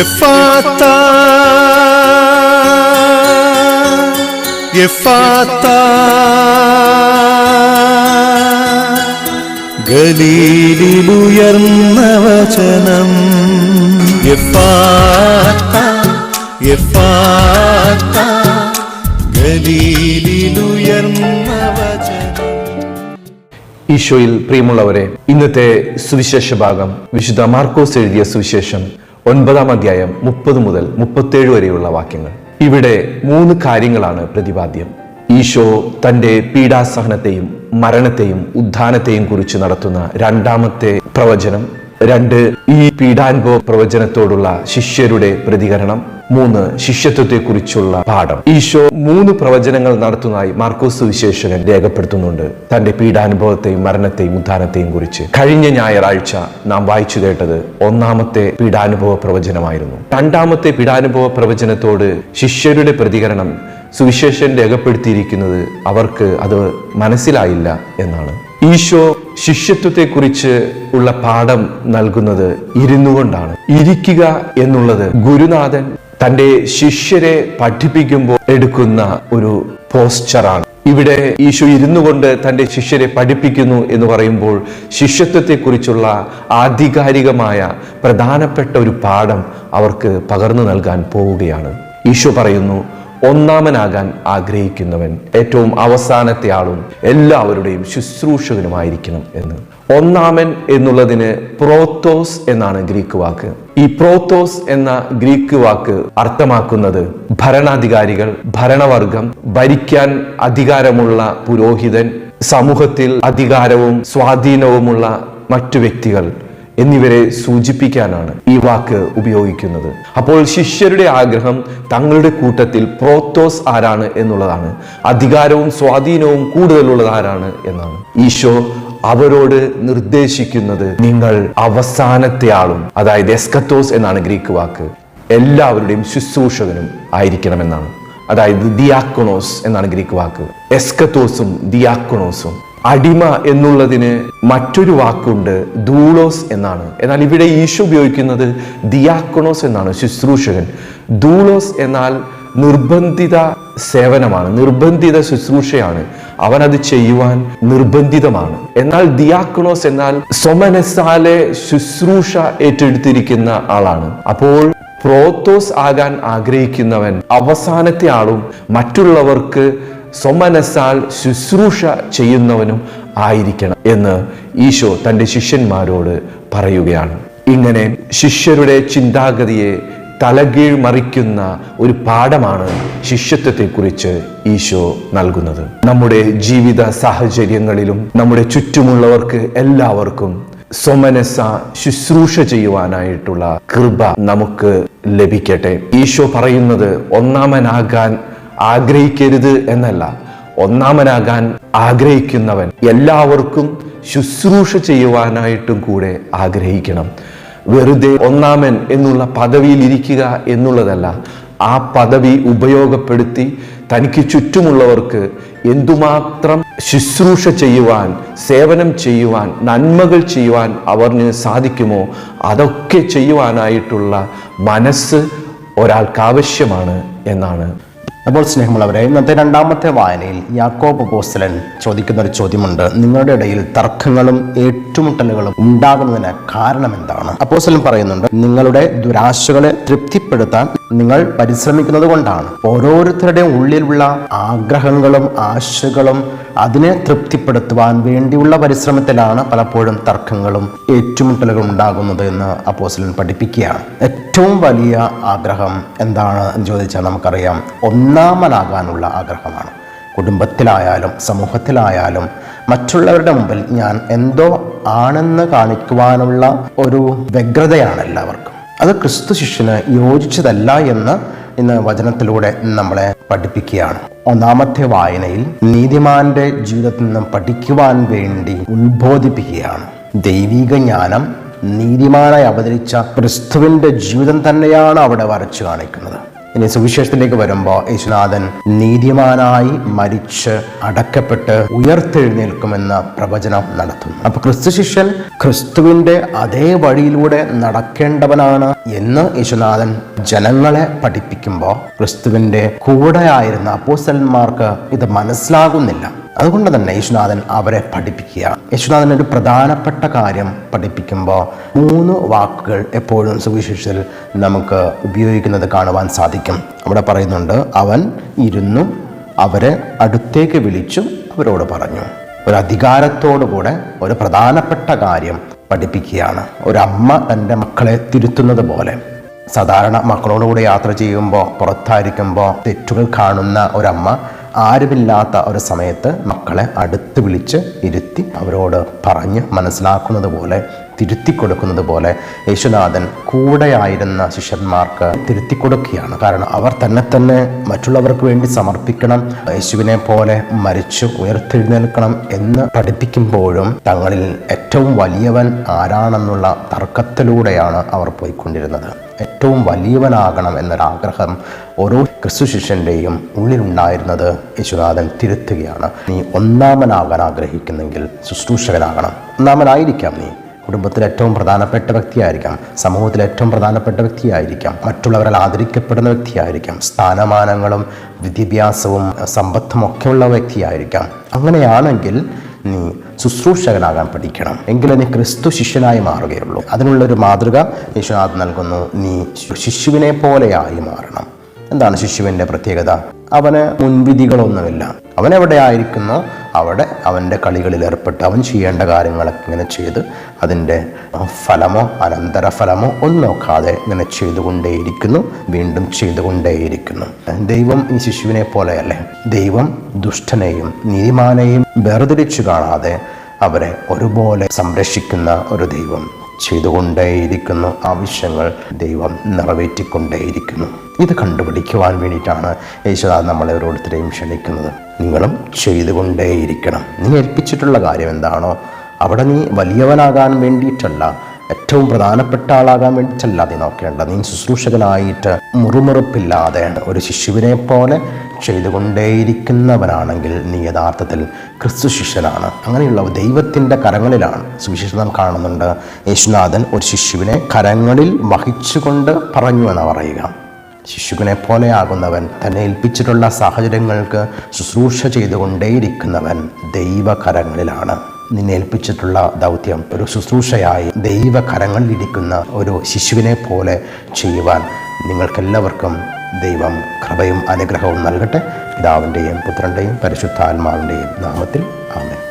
എഫാത്ത എഫാത്ത ഗലീലിലുയർന്ന വചനം. എഫാത്ത എഫാത്ത ഗലീലിലുയർന്ന വചനം. ഈശോയിൽ പ്രിയമുള്ളവരെ ഇന്നത്തെ സുവിശേഷ ഭാഗം വിശുദ്ധ മാർക്കോസ് എഴുതിയ സുവിശേഷം ഒൻപതാം അധ്യായം മുപ്പത് മുതൽ മുപ്പത്തേഴ് വരെയുള്ള വാക്യങ്ങൾ. ഇവിടെ മൂന്ന് കാര്യങ്ങളാണ് പ്രതിപാദ്യം. ഈശോ തന്റെ പീഡാസഹനത്തെയും മരണത്തെയും ഉദ്ധാനത്തെയും കുറിച്ച് നടത്തുന്ന രണ്ടാമത്തെ പ്രവചനം. രണ്ട് ഈ പീഡാനുഭവ പ്രവചനത്തോടുള്ള ശിഷ്യരുടെ പ്രതികരണം. മൂന്ന് ശിഷ്യത്വത്തെക്കുറിച്ചുള്ള പാഠം. ഈശോ മൂന്ന് പ്രവചനങ്ങൾ നടത്തുന്നതായി മാർക്കോസ് വിശേഷകൻ രേഖപ്പെടുത്തുന്നുണ്ട്. തന്റെ പീഡാനുഭവത്തെയും മരണത്തെയും ഉദ്ധാനത്തെയും കുറിച്ച്. കഴിഞ്ഞ ഞായറാഴ്ച നാം വായിച്ചു കേട്ടത് ഒന്നാമത്തെ പീഡാനുഭവ പ്രവചനമായിരുന്നു. രണ്ടാമത്തെ പീഡാനുഭവ പ്രവചനത്തോട് ശിഷ്യരുടെ പ്രതികരണം സുവിശേഷൻ രേഖപ്പെടുത്തിയിരിക്കുന്നത് അവർക്ക് അത് മനസ്സിലായില്ല എന്നാണ്. ഈശോ ശിഷ്യത്വത്തെക്കുറിച്ച് ഉള്ള പാഠം നൽകുന്നത് ഇരുന്നുകൊണ്ടാണ്. ഇരിക്കുക എന്നുള്ളത് ഗുരുനാഥൻ തന്റെ ശിഷ്യരെ പഠിപ്പിക്കുമ്പോൾ എടുക്കുന്ന ഒരു പോസ്ചറാണ് ഇവിടെ ഈശോ ഇരുന്നു കൊണ്ട് തന്റെ ശിഷ്യരെ പഠിപ്പിക്കുന്നു എന്ന് പറയുമ്പോൾ ശിഷ്യത്വത്തെക്കുറിച്ചുള്ള ആധികാരികമായ പ്രധാനപ്പെട്ട ഒരു പാഠം അവർക്ക് പകർന്നു നൽകാൻ പോവുകയാണ്. ഈശോ പറയുന്നു ഒന്നാമനാകാൻ ആഗ്രഹിക്കുന്നവൻ ഏറ്റവും അവസാനത്തെ ആളും എല്ലാവരുടെയും ശുശ്രൂഷകനുമായിരിക്കണം എന്ന്. ഒന്നാമൻ എന്നുള്ളതിന് പ്രോത്തോസ് എന്നാണ് ഗ്രീക്ക് വാക്ക്. ഈ പ്രോത്തോസ് എന്ന ഗ്രീക്ക് വാക്ക് അർത്ഥമാക്കുന്നത് ഭരണാധികാരികൾ ഭരണവർഗം ഭരിക്കാൻ അധികാരമുള്ള പുരോഹിതൻ സമൂഹത്തിൽ അധികാരവും സ്വാധീനവുമുള്ള മറ്റു വ്യക്തികൾ എന്നിവരെ സൂചിപ്പിക്കാനാണ് ഈ വാക്ക് ഉപയോഗിക്കുന്നത്. അപ്പോൾ ശിഷ്യരുടെ ആഗ്രഹം തങ്ങളുടെ കൂട്ടത്തിൽ പ്രോത്തോസ് ആരാണ് എന്നുള്ളതാണ്. അധികാരവും സ്വാധീനവും കൂടുതലുള്ളത് ആരാണ് എന്നാണ്. ഈശോ അവരോട് നിർദ്ദേശിക്കുന്നത് നിങ്ങൾ അവസാനത്തെ ആളും അതായത് എസ്കത്തോസ് എന്നാണ് ഗ്രീക്ക് വാക്ക് എല്ലാവരുടെയും ശുശ്രൂഷകനും ആയിരിക്കണമെന്നാണ്. അതായത് ദിയാക്കോണോസ് എന്നാണ് ഗ്രീക്ക് വാക്ക്. എസ്കത്തോസും ദിയാക്കോണോസും. അടിമ എന്നുള്ളതിന് മറ്റൊരു വാക്കുണ്ട് ദൂളോസ് എന്നാണ്. എന്നാൽ ഇവിടെ ഈശോ ഉപയോഗിക്കുന്നത് ദിയാക്കോണോസ് എന്നാണ് ശുശ്രൂഷകൻ. ദൂളോസ് എന്നാൽ നിർബന്ധിത സേവനമാണ് നിർബന്ധിത ശുശ്രൂഷയാണ്. അവൻ അത് ചെയ്യുവാൻ നിർബന്ധിതമാണ്. എന്നാൽ ദിയാക്കണോസ് എന്നാൽ സ്വമനസാലെ ശുശ്രൂഷ ഏറ്റെടുത്തിരിക്കുന്ന ആളാണ്. അപ്പോൾ പ്രോത്തോസ് ആകാൻ ആഗ്രഹിക്കുന്നവൻ അവസാനത്തെ ആളും മറ്റുള്ളവർക്ക് സ്വമനസാൽ ശുശ്രൂഷ ചെയ്യുന്നവനും ആയിരിക്കണം എന്ന് ഈശോ തന്റെ ശിഷ്യന്മാരോട് പറയുകയാണ്. ഇങ്ങനെ ശിഷ്യരുടെ ചിന്താഗതിയെ തലകീഴ് മറിക്കുന്ന ഒരു പാഠമാണ് ശിഷ്യത്വത്തെക്കുറിച്ച് ഈശോ നൽകുന്നത്. നമ്മുടെ ജീവിത സാഹചര്യങ്ങളിലും നമ്മുടെ ചുറ്റുമുള്ളവർക്ക് എല്ലാവർക്കും സ്വമനസ ശുശ്രൂഷ ചെയ്യുവാനായിട്ടുള്ള കൃപ നമുക്ക് ലഭിക്കട്ടെ. ഈശോ പറയുന്നത് ഒന്നാമനാകാൻ ആഗ്രഹിക്കരുത് എന്നല്ല. ഒന്നാമനാകാൻ ആഗ്രഹിക്കുന്നവൻ എല്ലാവർക്കും ശുശ്രൂഷ ചെയ്യുവാനായിട്ടും കൂടെ ആഗ്രഹിക്കണം. വെറുതെ ഒന്നാമൻ എന്നുള്ള പദവിയിൽ ഇരിക്കുക എന്നുള്ളതല്ല ആ പദവി ഉപയോഗപ്പെടുത്തി തനിക്ക് ചുറ്റുമുള്ളവർക്ക് എന്തുമാത്രം ശുശ്രൂഷ ചെയ്യുവാൻ സേവനം ചെയ്യുവാൻ നന്മകൾ ചെയ്യുവാൻ അവന് സാധിക്കുമോ അതൊക്കെ ചെയ്യുവാനായിട്ടുള്ള മനസ്സ് ഒരാൾക്ക് ആവശ്യമാണ് എന്നാണ്. അപ്പോൾ സ്നേഹമുള്ളവരെ ഇന്നത്തെ രണ്ടാമത്തെ വായനയിൽ യാക്കോബ് പോസ്റ്റലൻ ചോദിക്കുന്ന ഒരു ചോദ്യമുണ്ട്. നിങ്ങളുടെ ഇടയിൽ തർക്കങ്ങളും ഏറ്റുമുട്ടലുകളും ഉണ്ടാകുന്നതിന് കാരണം എന്താണ്? അപ്പോസ്റ്റലൻ പറയുന്നുണ്ട് നിങ്ങളുടെ ദുരാശകളെ തൃപ്തിപ്പെടുത്താൻ നിങ്ങൾ പരിശ്രമിക്കുന്നത് കൊണ്ടാണ് ഓരോരുത്തരുടെയും ഉള്ളിലുള്ള ആഗ്രഹങ്ങളും ആശകളും അതിനെ തൃപ്തിപ്പെടുത്തുവാൻ വേണ്ടിയുള്ള പരിശ്രമത്തിലാണ് പലപ്പോഴും തർക്കങ്ങളും ഏറ്റുമുട്ടലുകളും ഉണ്ടാകുന്നത് എന്ന് അപ്പോസ്തലൻ പഠിപ്പിക്കുകയാണ്. ഏറ്റവും വലിയ ആഗ്രഹം എന്താണ് എന്ന് ചോദിച്ചാൽ നമുക്കറിയാം ഒന്നാമനാകാനുള്ള ആഗ്രഹമാണ്. കുടുംബത്തിലായാലും സമൂഹത്തിലായാലും മറ്റുള്ളവരുടെ മുമ്പിൽ ഞാൻ എന്തോ ആണെന്ന് കാണിക്കുവാനുള്ള ഒരു വ്യഗ്രതയാണ് എല്ലാവർക്കും. അത് ക്രിസ്തു ശിഷ്യന് യോജിച്ചതല്ല എന്ന് ഇന്ന് വചനത്തിലൂടെ നമ്മളെ പഠിപ്പിക്കുകയാണ്. ഒന്നാമത്തെ വായനയിൽ നീതിമാന്റെ ജീവിതത്തിൽ നിന്നും പഠിക്കുവാൻ വേണ്ടി ഉത്ബോധിപ്പിക്കുകയാണ്. ദൈവിക ജ്ഞാനം നീതിമാനായി അവതരിച്ച ക്രിസ്തുവിന്റെ ജീവിതം തന്നെയാണ് അവിടെ വരച്ചു കാണിക്കുന്നത്. ഇനി സുവിശേഷത്തിലേക്ക് വരുമ്പോൾ യേശുനാഥൻ നീതിമാനായി മരിച്ച് അടക്കപ്പെട്ട് ഉയർത്തെഴുന്നേൽക്കുമെന്ന പ്രവചനം നടത്തുന്നു. അപ്പൊ ക്രിസ്തു ശിഷ്യൻ ക്രിസ്തുവിന്റെ അതേ വഴിയിലൂടെ നടക്കേണ്ടവനാണ് എന്ന് യേശുനാഥൻ ജനങ്ങളെ പഠിപ്പിക്കുമ്പോൾ ക്രിസ്തുവിന്റെ കൂടെയായിരുന്ന അപ്പോസ്റ്റലന്മാർക്ക് ഇത് മനസ്സിലാകുന്നില്ല. അതുകൊണ്ട് തന്നെ യേശുനാഥൻ അവരെ പഠിപ്പിക്കുക. യേശുനാഥൻ ഒരു പ്രധാനപ്പെട്ട കാര്യം പഠിപ്പിക്കുമ്പോൾ മൂന്ന് വാക്കുകൾ എപ്പോഴും സുവിശേഷത്തിൽ നമുക്ക് ഉപയോഗിക്കുന്നത് കാണുവാൻ സാധിക്കും. അവിടെ പറയുന്നുണ്ട് അവൻ ഇരുന്നു അവരെ അടുത്തേക്ക് വിളിച്ചു അവരോട് പറഞ്ഞു. ഒരു അധികാരത്തോടുകൂടെ ഒരു പ്രധാനപ്പെട്ട കാര്യം പഠിപ്പിക്കുകയാണ്. ഒരമ്മ തന്റെ മക്കളെ തിരുത്തുന്നത് പോലെ. സാധാരണ മക്കളോടുകൂടി യാത്ര ചെയ്യുമ്പോൾ പുറത്തായിരിക്കുമ്പോൾ തെറ്റുകൾ കാണുന്ന ഒരമ്മ ആരുമില്ലാത്ത ഒരു സമയത്ത് മക്കളെ അടുത്ത് വിളിച്ച് ഇരുത്തി അവരോട് പറഞ്ഞ് മനസ്സിലാക്കുന്നത് പോലെ തിരുത്തി കൊടുക്കുന്നത് പോലെ യേശുനാഥൻ കൂടെയായിരുന്ന ശിഷ്യന്മാർക്ക് തിരുത്തി കൊടുക്കുകയാണ് കാരണം അവർ തന്നെ തന്നെ മറ്റുള്ളവർക്ക് വേണ്ടി സമർപ്പിക്കണം യേശുവിനെ പോലെ മരിച്ചു ഉയർത്തെഴുന്നേൽക്കണം എന്ന് പഠിപ്പിക്കുമ്പോഴും തങ്ങളിൽ ഏറ്റവും വലിയവൻ ആരാണെന്നുള്ള തർക്കത്തിലൂടെയാണ് അവർ പോയിക്കൊണ്ടിരുന്നത്. ഏറ്റവും വലിയവനാകണം എന്നൊരാഗ്രഹം ഓരോ ക്രിസ്തു ശിഷ്യന്റെയും ഉള്ളിലുണ്ടായിരുന്നത് യേശുനാഥൻ തിരുത്തുകയാണ്. നീ ഒന്നാമനാകാൻ ആഗ്രഹിക്കുന്നെങ്കിൽ ശുശ്രൂഷകനാകണം. ഒന്നാമനായിരിക്കാം നീ. കുടുംബത്തിൽ ഏറ്റവും പ്രധാനപ്പെട്ട വ്യക്തിയായിരിക്കാം. സമൂഹത്തിൽ ഏറ്റവും പ്രധാനപ്പെട്ട വ്യക്തിയായിരിക്കാം. മറ്റുള്ളവരാൽ ആദരിക്കപ്പെടുന്ന വ്യക്തിയായിരിക്കാം. സ്ഥാനമാനങ്ങളും വിദ്യാഭ്യാസവും സമ്പത്തും ഒക്കെയുള്ള വ്യക്തിയായിരിക്കാം. അങ്ങനെയാണെങ്കിൽ നീ ശുശ്രൂഷകനാകാൻ പഠിക്കണം. എങ്കിലേ നീ ക്രിസ്തു ശിഷ്യനായി മാറുകയുള്ളൂ. അതിനുള്ളൊരു മാതൃക യേശുനാഥ് നൽകുന്നു. നീ ശിശുവിനെ പോലെയായി മാറണം. എന്താണ് ശിശുവിന്റെ പ്രത്യേകത? അവന് മുൻവിധികളൊന്നുമില്ല. അവൻ എവിടെ ആയിരിക്കുന്നോ അവിടെ അവന്റെ കളികളിൽ ഏർപ്പെട്ട് അവൻ ചെയ്യേണ്ട കാര്യങ്ങളൊക്കെ ഇങ്ങനെ ചെയ്ത് അതിന്റെ ഫലമോ അനന്തരഫലമോ ഒന്നും നോക്കാതെ ഇങ്ങനെ ചെയ്തുകൊണ്ടേയിരിക്കുന്നു വീണ്ടും ചെയ്തുകൊണ്ടേയിരിക്കുന്നു. ദൈവം ഈ ശിശുവിനെ പോലെയല്ലേ? ദൈവം ദുഷ്ടനെയും നീതിമാനെയും വേർതിരിച്ചു കാണാതെ അവരെ ഒരുപോലെ സംരക്ഷിക്കുന്ന ഒരു ദൈവം. ചെയ്തുകൊണ്ടേയിരിക്കുന്നു. ആവശ്യങ്ങൾ ദൈവം നിറവേറ്റിക്കൊണ്ടേയിരിക്കുന്നു. ഇത് കണ്ടുപിടിക്കുവാൻ വേണ്ടിയിട്ടാണ് യേശുദാസ് നമ്മളെ ഓരോരുത്തരെയും ക്ഷണിക്കുന്നത്. നിങ്ങളും ചെയ്തുകൊണ്ടേയിരിക്കണം. നീ ഏൽപ്പിച്ചിട്ടുള്ള കാര്യം എന്താണോ അവിടെ നീ വലിയവനാകാൻ വേണ്ടിയിട്ടല്ല ഏറ്റവും പ്രധാനപ്പെട്ട ആളാകാൻ വേണ്ടിയിട്ടല്ല ചെല്ലാതെ നോക്കേണ്ടത് നീ ശുശ്രൂഷകനായിട്ട് മുറുമുറുപ്പില്ലാതെ ഒരു ശിശുവിനെ പോലെ ചെയ്തുകൊണ്ടേയിരിക്കുന്നവനാണെങ്കിൽ നീ യഥാർത്ഥത്തിൽ ക്രിസ്തു ശിഷ്യനാണ്. അങ്ങനെയുള്ള ദൈവത്തിന്റെ കരങ്ങളിലാണ് സുവിശേഷം നാം കാണുന്നുണ്ട്. യേശുനാഥൻ ഒരു ശിശുവിനെ കരങ്ങളിൽ വഹിച്ചുകൊണ്ട് പറഞ്ഞു എന്ന് പറയുക. ശിശുവിനെ പോലെയാകുന്നവൻ തന്നെ ഏൽപ്പിച്ചിട്ടുള്ള സാഹചര്യങ്ങൾക്ക് ശുശ്രൂഷ ചെയ്തുകൊണ്ടേയിരിക്കുന്നവൻ ദൈവകരങ്ങളിലാണ്. നിന്നെ ഏൽപ്പിച്ചിട്ടുള്ള ദൗത്യം ഒരു ശുശ്രൂഷയായി ദൈവകരങ്ങളിലിരിക്കുന്ന ഒരു ശിശുവിനെ പോലെ ചെയ്യുവാൻ നിങ്ങൾക്കെല്ലാവർക്കും ദൈവം കൃപയും അനുഗ്രഹവും നൽകട്ടെ. പിതാവിന്റെയും പുത്രന്റെയും പരിശുദ്ധാത്മാവിന്റെയും നാമത്തിൽ ആമേൻ.